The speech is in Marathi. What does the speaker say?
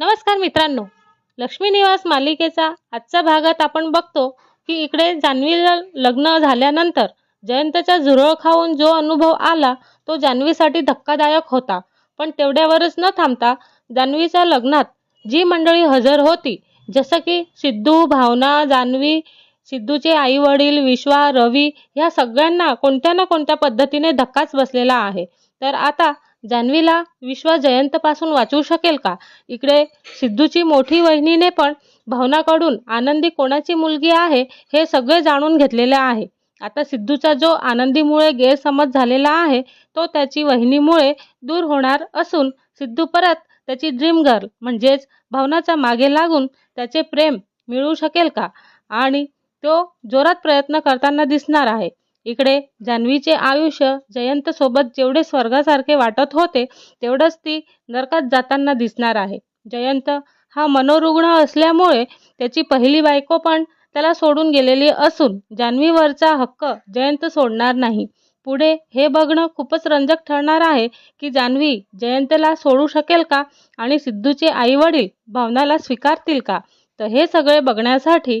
नमस्कार मित्रांनो. लक्ष्मी निवास मालिकेचा आजच्या भागात आपण बघतो की इकडे जान्हवीला लग्न झाल्यानंतर जयंतच्या झुरळ खाऊन जो अनुभव आला तो जान्हवीसाठी धक्कादायक होता. पण तेवढ्यावरच न थांबता जान्हवीच्या लग्नात जी मंडळी हजर होती जसं की सिद्धू भावना जान्हवी सिद्धूचे आई वडील विश्वा रवी ह्या सगळ्यांना कोणत्या ना कोणत्या पद्धतीने धक्काच बसलेला आहे. तर आता जान्हवीला विश्वा जयंतपासून वाचवू शकेल का? इकडे सिद्धूची मोठी वहिनीने पण भावनाकडून आनंदी कोणाची मुलगी आहे हे सगळे जाणून घेतलेले आहे. आता सिद्धूचा जो आनंदीमुळे गैरसमज झालेला आहे तो त्याची वहिनीमुळे दूर होणार असून सिद्धू परत त्याची ड्रीम गर्ल म्हणजेच भावनाच्या मागे लागून त्याचे प्रेम मिळवू शकेल का? आणि तो जोरात प्रयत्न करताना दिसणार आहे. इकडे जान्हवीचे आयुष्य जयंत सोबत जेवढे स्वर्गासारखे वाटत होते तेवढंच ती नरकात जाताना दिसणार आहे. जयंत हा मनोरुग्ण असल्यामुळे त्याची पहिली बायको पण त्याला सोडून गेलेली असून जान्हवीवरचा हक्क जयंत सोडणार नाही. पुढे हे बघणं खूपच रंजक ठरणार आहे की जान्हवी जयंतला सोडू शकेल का आणि सिद्धूचे आई वडील भावनाला स्वीकारतील का? तर हे सगळे बघण्यासाठी